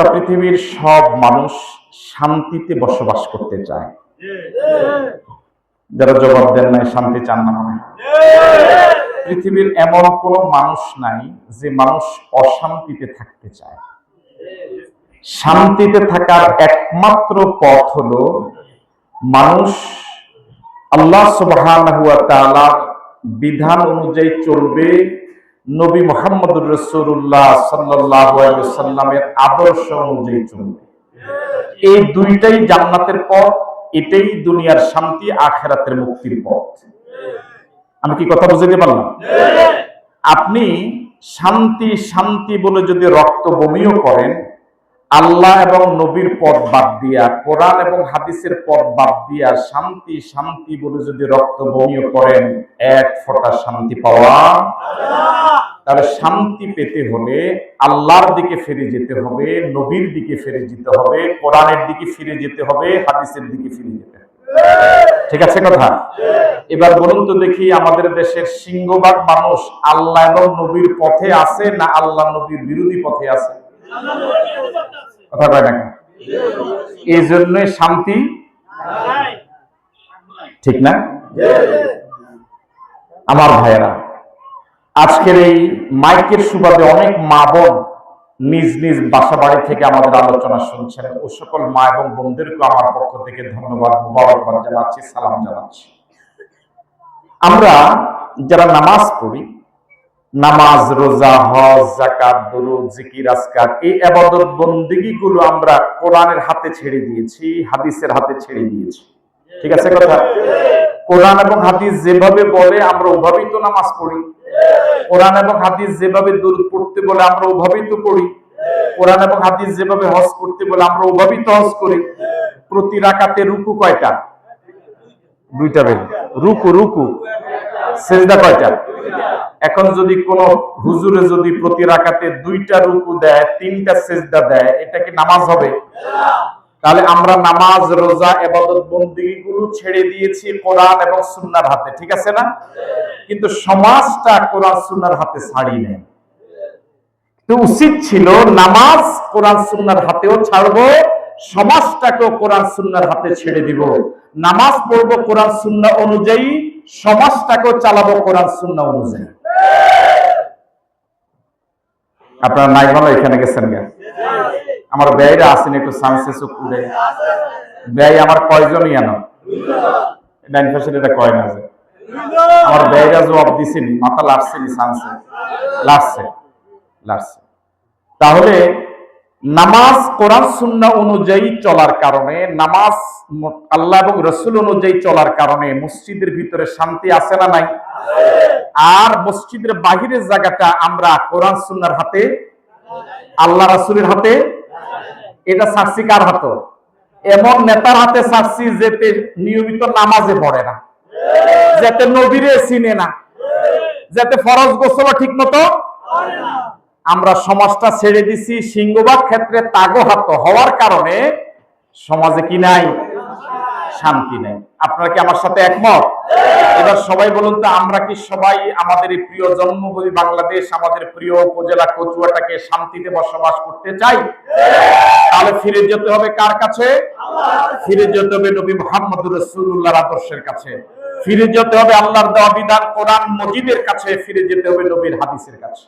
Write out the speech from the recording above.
গোটা পৃথিবীর সব মানুষ শান্তিতে বসবাস করতে চায়। যারা জবাব দেন নাই, শান্তি চান না মনে পৃথিবীর এমন কোন মানুষ নাই যে মানুষ অশান্তিতে থাকতে চায়। শান্তিতে থাকার একমাত্র পথ হলো মানুষ আল্লাহ তাআলার বিধান অনুযায়ী চলবে নবী মোহাম্মদুর রসুল্লাহ সাল্লামের আদর্শ অনুযায়ী চলবে। এই দুইটাই জান্নাতের পথ, এটাই দুনিয়ার শান্তি, আখেরাতের মুক্তির পথ। আমি কি কথা বুঝতে পারলাম? আপনি শান্তি শান্তি বলে যদি রক্ত বমিও করেন, আল্লাহ এবং নবীর পথ বাদ দিয়া, কোরআন এবং হাদিসের পথ বাদ দিয়া শান্তি শান্তি বলে যদি রক্ত বমিও করেন, এক ফোঁটা শান্তি পাওয়া তাহলে শান্তি পেতে হলে আল্লাহর দিকে ফিরে যেতে হবে নবীর দিকে ফিরে যেতে হবে কোরআনের দিকে ফিরে যেতে হবে হাদিসের দিকে ফিরে যেতে হবে। ঠিক আছে কথা? এবার বলুন তো দেখি আমাদের দেশের সিংহভাগ মানুষ আল্লাহ এবং নবীর পথে আছে না আল্লাহ নবীর বিরোধী পথে আছে? কথা কয় না এই জন্য শান্তি ঠিক না? আমার ভাইয়েরা আজকের এই মাইকের সুবাদে অনেক মা বোন নিজ নিজ বাসা বাড়ি থেকে আমাদের আলোচনা শুনছেন ও সকল মা এবং বোনদেরকে আমার পক্ষ থেকে ধন্যবাদ, মুবারকবাদ জানাচ্ছি, সালাম জানাচ্ছি। আমরা যারা নামাজ পড়ি, নামাজ, রোজা, হজ জাকাত দরুদ, জিকির, আজকার, এই আবাদত বন্দিগি গুলো আমরা কোরআনের হাতে ছেড়ে দিয়েছি, হাদিসের হাতে ছেড়ে দিয়েছি। ঠিক আছে কথা? কোরআন এবং হাদিস যেভাবে বলে আমরা ওভাবেই তো নামাজ পড়ি। কোরআন এবং হাদিস যেভাবে দরুদ পড়তে বলে আমরা ওভাবেই তো পড়ি, কোরআন এবং হাদিস যেভাবে হজ করতে বলে আমরা ওভাবেই তো হজ করি, প্রতি রাকাতে রুকু কয়টা? দুইটা বেল রুকু রুকু। সেজদা কয়টা? এখন যদি কোন হুজুরে যদি প্রতি রাকাতে দুইটা রুকু দেয়, তিনটা সেজদা দেয়, এটা কি নামাজ হবে? তাহলে আমরা নামাজ, রোজা, এবাদত বন্দিগি গুলো ছেড়ে দিয়েছি কোরআন এবং সুন্নার হাতে, ঠিক আছে না? কিন্তু সমাজটা কোরআন, সুন্নার হাতে ছাড়ি তো উচিত ছিল নামাজ কোরআন, সুন্নার হাতেও ছাড়বো, সমাজটাকেও কোরআন, সুন্নার হাতে ছেড়ে দিব। নামাজ পড়ব কোরআন, সুন্না অনুযায়ী, সমাজটাকেও চালাবো কোরআন, সুন্না অনুযায়ী। আপনারা নাই বলো, এখানে গেছেন গা আমার ব্যয়রা আসেন একটু সানসে চুকুরে ব্যয় আমার কয়জনই আনো? ডাইন পাশের এটা কয় না যে। আমার ব্যয়রা জবাব দিছেনি মাথা লাড়ছেনি সানসে লাড়ছে লাড়ছে তাহলে নামাজ কোরআন সুন্না অনুযায়ী চলার কারণে, নামাজ আল্লাহ এবং রসুল অনুযায়ী চলার কারণে মসজিদের ভিতরে শান্তি আছে না নাই? আর মসজিদের বাহিরের জায়গাটা আমরা কোরআন সুন্নার হাতে, আল্লাহ রাসুলের হাতে এটা সার্সি কার হাত? এমন নেতার হাতে সার্সি যেতে নিয়মিত নামাজে পড়ে না। যাতে নবীরে চিনে না। যাতে ফরজ গোসল ঠিক মতো আমরা সমাজটা ছেড়ে দিছি সিংহবাগ ক্ষেত্রে তাগো হাত হওয়ার কারণে সমাজে কি নাই? শান্তি নেই। আপনারা কি আমার সাথে একমত? এবার সবাই বলুন তো, আমরা কি সবাই আমাদের প্রিয় জন্মভূমি বাংলাদেশ, আমাদের প্রিয় উপজেলা কচুয়াটাকে শান্তিতে বসবাস করতে চাই? তাহলে ফিরে যেতে হবে কার কাছে? ফিরে যেতে হবে নবী মোহাম্মদ রসুল্লাহর আদর্শের কাছে। ফিরে যেতে হবে আল্লাহর দেওয়া বিধান কোরআন মজিদের কাছে, ফিরে যেতে হবে নবীর হাদিসের কাছে।